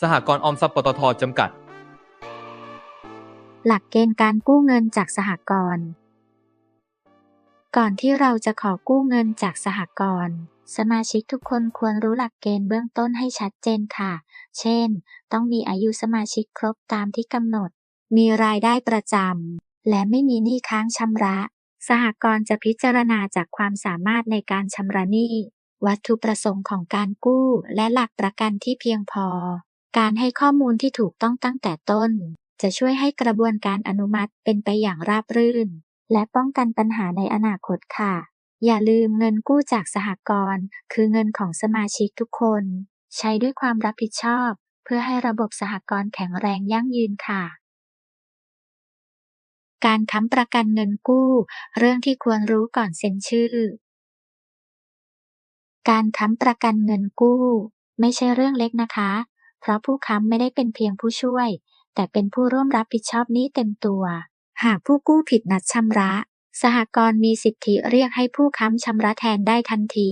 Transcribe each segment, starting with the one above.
สหกรณ์ออมทรัพย์ปตทจำกัด หลักเกณฑ์การกู้เงินจากสหกรณ์ก่อนที่เราจะขอกู้เงินจากสหกรณ์สมาชิกทุกคนควรรู้หลักเกณฑ์เบื้องต้นให้ชัดเจนค่ะ เช่น ต้องมีอายุสมาชิกครบตามที่กำหนด มีรายได้ประจำ และไม่มีหนี้ค้างชำระ สหกรณ์จะพิจารณาจากความสามารถในการชำระหนี้ วัตถุประสงค์ของการกู้ และหลักประกันที่เพียงพอ การให้ข้อมูลที่ถูกต้องตั้งแต่ต้น จะช่วยให้กระบวนการอนุมัติเป็นไปอย่างราบรื่น และป้องกันปัญหาในอนาคตค่ะ อย่าลืมเงินกู้จากสหกรณ์คือเงินของสมาชิกทุกคน ใช้ด้วยความรับผิดชอบ เพื่อให้ระบบสหกรณ์แข็งแรงยั่งยืนค่ะการค้ำประกันเงินกู้ เรื่องที่ควรรู้ก่อนเซ็นชื่อ การค้ำประกันเงินกู้ ไม่ใช่เรื่องเล็กนะคะ เพราะผู้ค้ำไม่ได้เป็นเพียงผู้ช่วย แต่เป็นผู้ร่วมรับผิดชอบหนี้เต็มตัว หากผู้กู้ผิดนัดชำระ สหกรณ์มีสิทธิเรียกให้ผู้ค้ำชำระแทนได้ทันที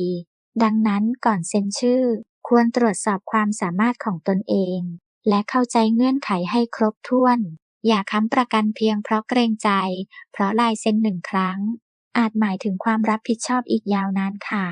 ดังนั้นก่อนเซ็นชื่อ ควรตรวจสอบความสามารถของตนเอง และเข้าใจเงื่อนไขให้ครบถ้วน อย่าค้ำประกันเพียงเพราะเกรงใจ เพราะลายเซ็นหนึ่งครั้ง อาจหมายถึงความรับผิดชอบอีกยาวนานค่ะ